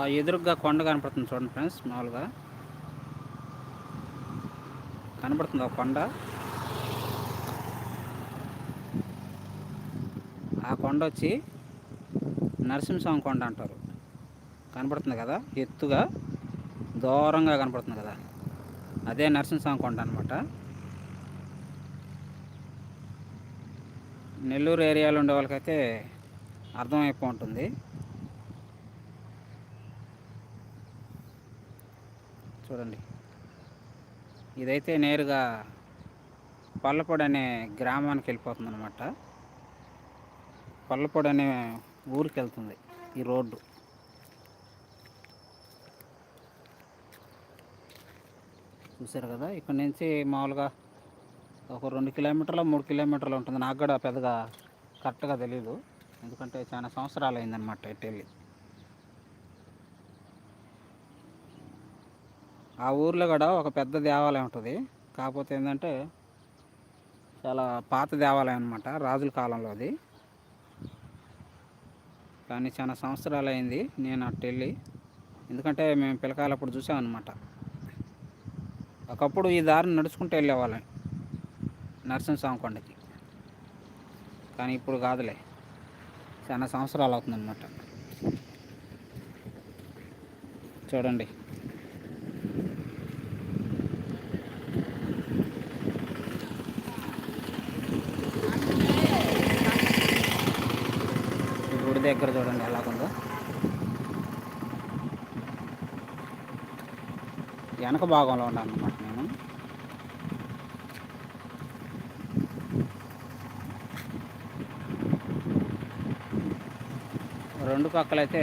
ఆ ఎదురుగా కొండ కనపడుతుంది చూడండి ఫ్రెండ్స్ మామూలుగా. కనపడుతుంది ఒక కొండ. ఆ కొండ వచ్చి నరసింహస్వామి కొండ అంటారు. కనపడుతుంది కదా? ఎత్తుగా దూరంగా కనపడుతుంది కదా? అదే నరసింహస్వామి కొండ అనమాట నెల్లూరు ఏరియాలో ఉండే వాళ్ళకైతే అర్థమైపో ఉంటుంది. చూడండి. ఇదైతే నేరుగా పల్లపొడి అనే గ్రామానికి వెళ్ళిపోతుంది అనమాట పల్లపొడి అనే ఊరికి వెళ్తుంది ఈ రోడ్డు. చూసారు కదా? ఇక్కడ నుంచి మామూలుగా ఒక రెండు కిలోమీటర్లు మూడు కిలోమీటర్లు ఉంటుంది. నాకు కూడా పెద్దగా కరెక్ట్గా తెలియదు ఎందుకంటే చాలా సంవత్సరాలు అయిందనమాట ఇటు వెళ్ళి. ఆ ఊర్లో కూడా ఒక పెద్ద దేవాలయం ఉంటుంది. కాకపోతే ఏంటంటే చాలా పాత దేవాలయం అనమాట రాజుల కాలంలో అది. కానీ చాలా సంవత్సరాలు అయింది నేను అటు వెళ్ళి. ఎందుకంటే మేము పిలకాలప్పుడు చూసామన్నమాట. ఒకప్పుడు ఈ దారిని నడుచుకుంటూ వెళ్ళేవాళ్ళం. నరసింహస్వామి కొండకి. కానీ ఇప్పుడు కాదులే. చాలా సంవత్సరాలు అవుతుందన్నమాట. చూడండి ఈ గుడి దగ్గర చూడండి ఎలాగుందో. వెనక భాగంలో ఉన్నాను అనమాట నేను. రెండు పక్కలైతే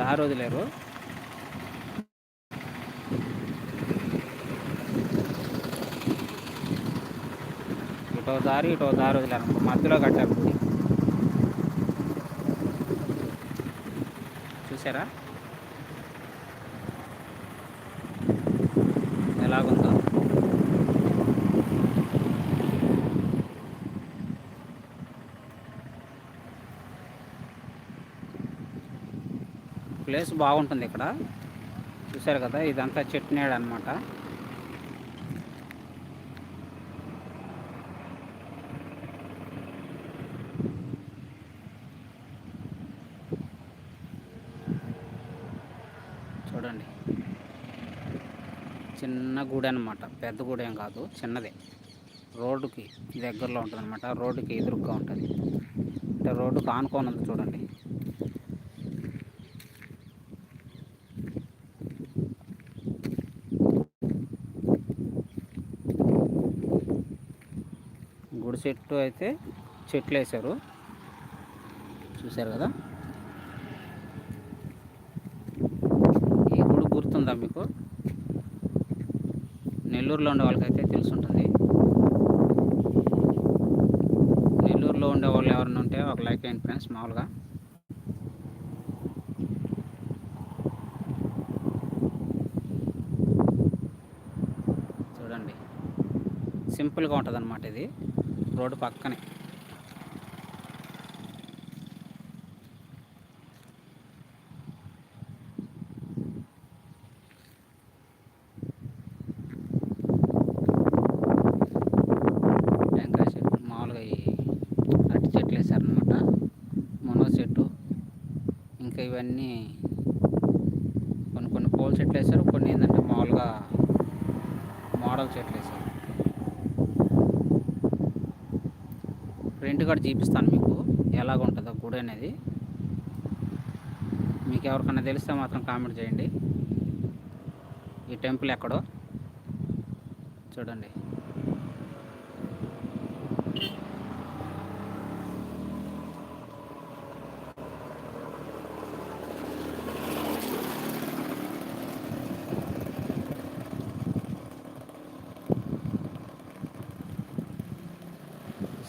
దారి వదిలేరు. ఇటో దారి ఇటో దారి వదిలేరు. మధ్యలో కట్టారు గుడి చూసారా ఎలాగుందో? ప్లేస్ బాగుంటుంది ఇక్కడ. చూసారు కదా ఇదంతా చెట్టు నీడ అనమాట చూడండి చిన్న గుడి అనమాట పెద్ద గుడి ఏం కాదు చిన్నదే. రోడ్డుకి దగ్గరలో ఉంటుంది అనమాట రోడ్డుకి ఎదురుగ్గా ఉంటుంది. అంటే రోడ్డుకి ఆనుకొని ఉంది చూడండి. గుడి చెట్టు అయితే చెట్లు వేశారు. చూశారు కదా? ఈ గుడి గుర్తుందా మీకు? నెల్లూరులో ఉండే వాళ్ళకైతే తెలుసుంటుంది. నెల్లూరులో ఉండే వాళ్ళు ఎవరైనా ఉంటే ఒక లైక్ అయింది ఫ్రెండ్స్ మామూలుగా. చూడండి. సింపుల్గా ఉంటుంది అనమాట ఇది. రోడ్డు పక్కనే టెంకాయ చెట్టు మామూలుగా ఈ అరటి చెట్లు వేసారనమాట మునగ చెట్టు ఇంకా ఇవన్నీ కొన్ని కొన్ని పోల్ చెట్లు వేశారు కొన్ని ఏంటంటే మామూలుగా మోడల్ చెట్లు వేశారు. ప్రింట్ కూడా చూపిస్తాను మీకు ఎలాగ ఉంటుందో గుడి అనేది. మీకు ఎవరికైనా తెలిస్తే మాత్రం కామెంట్ చేయండి. ఈ టెంపుల్ ఎక్కడో? చూడండి.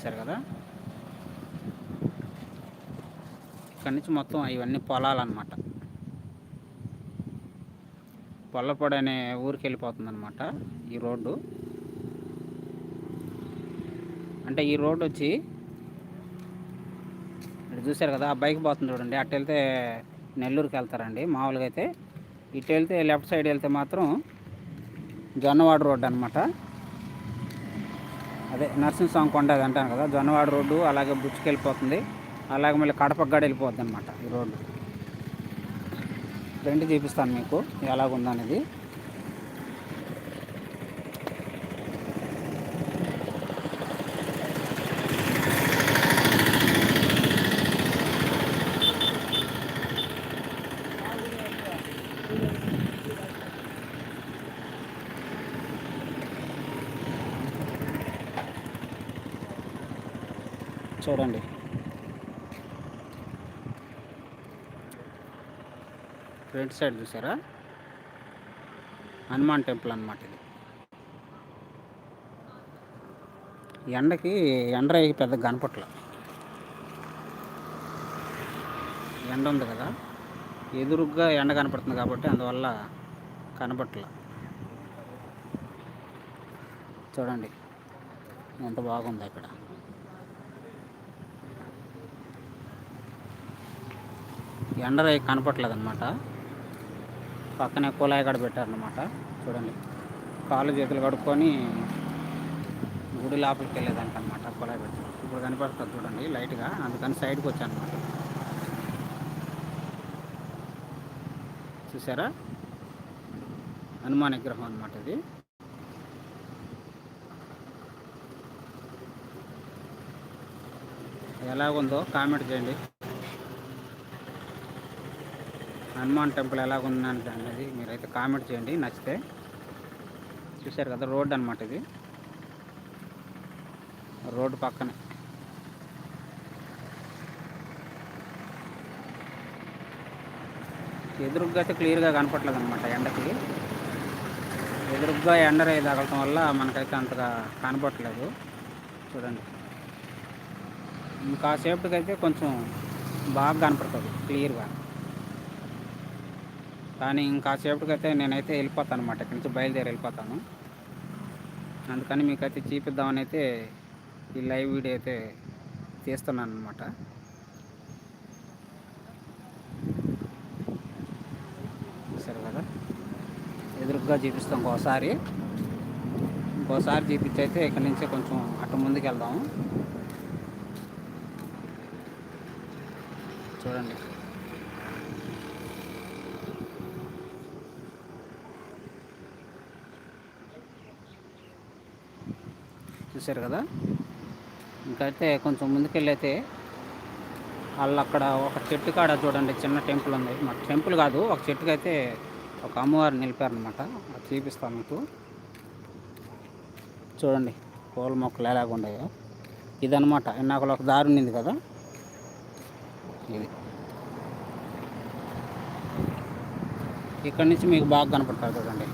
చూశారు కదా? ఇక్కడి నుంచి మొత్తం ఇవన్నీ పొలాలన్నమాట. పొల్లపొడి అనే ఊరికి వెళ్ళిపోతుందన్నమాట ఈ రోడ్డు. అంటే ఈ రోడ్డు వచ్చి చూశారు కదా ఆ బైక్ పోతుంది చూడండి. అటు వెళ్తే నెల్లూరుకి వెళ్తారండి. మామూలుగా అయితే ఇటు వెళ్తే లెఫ్ట్ సైడ్ వెళ్తే మాత్రం జొన్నవాడ రోడ్డు అనమాట అదే నరసింహస్వామి కొండ అది అంటాను కదా జొన్నవాడ రోడ్డు అలాగే బుచ్చుకి వెళ్ళిపోతుంది అలాగే మళ్ళీ కడపకు వెళ్ళిపోద్ది అనమాట ఈ రోడ్డు. రెండు చూపిస్తాను మీకు ఎలాగుందనేది. చూడండి. ఫ్రంట్ సైడ్ చూసారా? హనుమాన్ టెంపుల్ అనమాట ఇది. ఎండకి ఎండ పెద్ద కనపట్ల ఎండ ఉంది కదా? ఎదురుగ్గా ఎండ కనపడుతుంది కాబట్టి అందువల్ల కనపట్ల. చూడండి. ఎంత బాగుంది అక్కడ. ఎండ కనపట్లేదు అనమాట పక్కనే కుళాయి కడ పెట్టారనమాట చూడండి. కాళ్ళు చేతులు కడుక్కొని గుడి లోపలికి వెళ్ళేదానికి అనమాట కుళాయి పెట్టారు ఇప్పుడు కనపడుతుంది చూడండి లైట్గా అందుకని సైడ్కి వచ్చాను అనమాట చూసారా? హనుమాన్ విగ్రహం అనమాట ఇది. ఎలాగుందో కామెంట్ చేయండి. హనుమాన్ టెంపుల్ ఎలాగుందంటే అనేది మీరైతే కామెంట్ చేయండి నచ్చితే. చూశారు కదా రోడ్ అనమాట ఇది. రోడ్డు పక్కనే. ఎదురుగ్గా అయితే క్లియర్గా కనపట్లేదు అనమాట ఎండకి. ఎదురుగ్గా ఎండ రే తగలటం వల్ల మనకైతే అంతగా కనపట్లేదు చూడండి. కాసేపటికైతే కొంచెం బాగా కనపడుతుంది క్లియర్గా. కానీ ఇంకాసేపటికైతే నేనైతే వెళ్ళిపోతాను అనమాట ఇక్కడి నుంచి బయలుదేరి వెళ్ళిపోతాను. అందుకని మీకైతే చూపిద్దామని అయితే ఈ లైవ్ వీడియో అయితే తీస్తున్నాను అనమాట సరే కదా? ఎదురుగ్గా చూపిస్తాం ఒకసారి ఇంకోసారి చూపించి అయితే ఇక్కడి నుంచి కొంచెం అటు ముందుకు వెళ్దాము చూడండి. చూశారు కదా? ఇంకైతే కొంచెం ముందుకెళ్ళైతే వాళ్ళు అక్కడ ఒక చెట్టు కాడ చూడండి చిన్న టెంపుల్ ఉంది. మా టెంపుల్ కాదు ఒక చెట్టుకి అయితే ఒక అమ్మవారు నిలిపారనమాట అది చూపిస్తాను మీకు. చూడండి పూల మొక్కలు ఎలాగ ఉన్నాయో. ఇదనమాట నాకు ఒక దారి ఉండింది కదా? ఇది. ఇక్కడ నుంచి మీకు బాగా కనపడతారు చూడండి.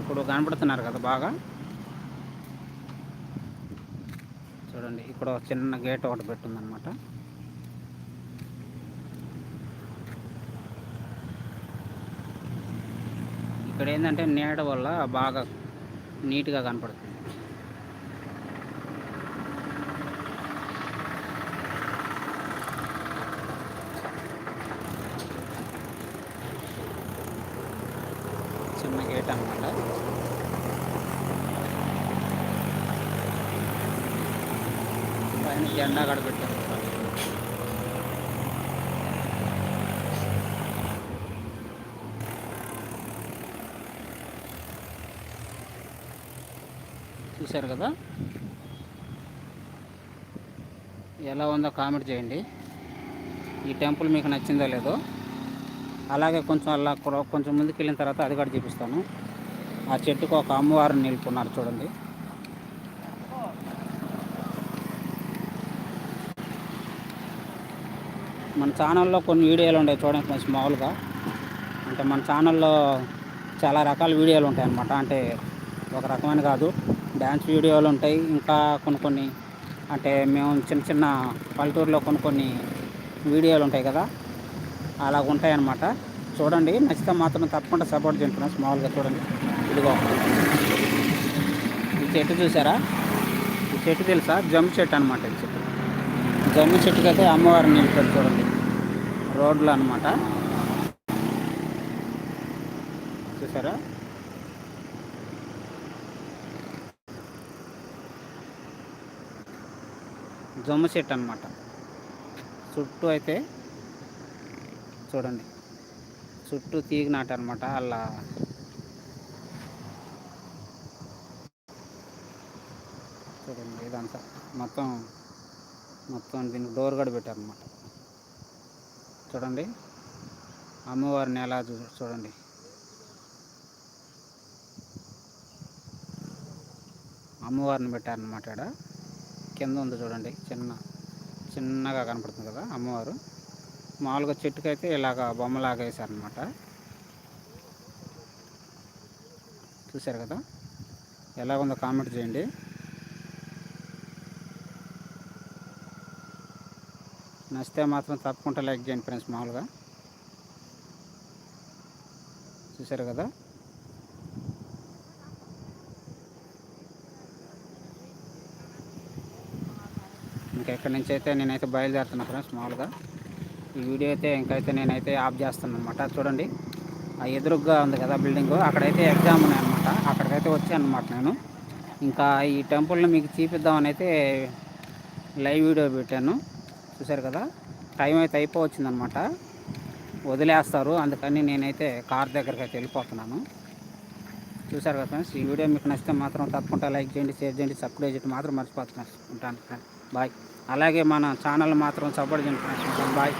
ఇప్పుడు కనపడుతున్నారు కదా బాగా? చూడండి ఇక్కడ ఒక చిన్న గేట్ ఒకటి పెట్టిందనమాట ఇక్కడ ఏంటంటే నీడ వల్ల బాగా నీట్గా కనపడుతుంది చిన్న గేట్ అనమాట పైన జెండా కూడా పెట్టారు చూశారు కదా? ఎలా ఉందో కామెంట్ చేయండి. ఈ టెంపుల్ మీకు నచ్చిందో లేదో. అలాగే కొంచెం అలా కొంచెం ముందుకు వెళ్ళిన తర్వాత అది కూడా చూపిస్తాను. ఆ చెట్టుకు ఒక అమ్మవారిని నిలుపున్నారు చూడండి. మన ఛానల్లో కొన్ని వీడియోలు ఉంటాయి చూడండి కొంచెం మామూలుగా. అంటే మన ఛానల్లో చాలా రకాల వీడియోలు ఉంటాయి అన్నమాట అంటే ఒక రకమైన కాదు. డ్యాన్స్ వీడియోలు ఉంటాయి. ఇంకా కొన్ని కొన్ని అంటే మేము చిన్న చిన్న పల్లెటూరులో కొన్ని కొన్ని వీడియోలు ఉంటాయి కదా అలా ఉంటాయన్నమాట. చూడండి నచ్చితే మాత్రం తప్పకుండా సపోర్ట్ చేస్తున్నాం స్మాల్గా చూడండి. ఇదిగో. ఈ చెట్టు చూసారా? ఈ చెట్టు తెలుసా? జమ్మి చెట్టు అనమాట ఈ చెట్టు. జమ్మి చెట్టుకైతే అమ్మవారిని నిలిపారు చూడండి. రోడ్లు అనమాట చూసారా? జొమ్మ చెట్టు అనమాట చుట్టూ అయితే చూడండి. చుట్టూ తీగ నాట అనమాట అలా. చూడండి ఇదంతా. మొత్తం మొత్తం దీనికి డోర్ కూడా పెట్టారనమాట చూడండి. అమ్మవారిని ఎలా చూ చూడండి. అమ్మవారిని పెట్టారనమాట ఇక్కడ కింద ఉంది చూడండి. చిన్న చిన్నగా కనపడుతుంది కదా అమ్మవారు. మామూలుగా చెట్టుకైతే ఇలాగ బొమ్మలాగా వేశారనమాట. చూశారు కదా? ఎలా ఉందో కామెంట్ చేయండి. నచ్చితే మాత్రం తప్పకుండా లైక్ చేయండి ఫ్రెండ్స్ మామూలుగా. చూశారు కదా? ఇంకా ఇక్కడి నుంచి అయితే నేనైతే బయలుదేరుతున్నా ఫ్రెండ్స్ మామూలుగా. ఈ వీడియో అయితే ఇంకైతే నేనైతే ఆఫ్ చేస్తాను అనమాట చూడండి ఆ ఎదురుగ్గా ఉంది కదా బిల్డింగ్. అక్కడైతే ఎగ్జామ్ ఉన్నాయన్నమాట. అక్కడికైతే వచ్చాను అనమాట నేను. ఇంకా ఈ టెంపుల్ని మీకు చూపిద్దామని అయితే లైవ్ వీడియో పెట్టాను. చూసారు కదా టైం అయితే అయిపోవచ్చిందనమాట వదిలేస్తారు. అందుకని నేనైతే కార్ దగ్గరికి అయితే వెళ్ళిపోతున్నాను. చూసారు కదా ఫ్రెండ్స్ ఈ వీడియో మీకు నచ్చితే మాత్రం తప్పకుండా లైక్ చేయండి షేర్ చేయండి సబ్స్క్రైబ్ చేయడం. మాత్రం మర్చిపోతున్నాను. ఉంటాను బాయ్. అలాగే మన ఛానల్ మాత్రం సపోర్ట్ చేయండి బాయ్.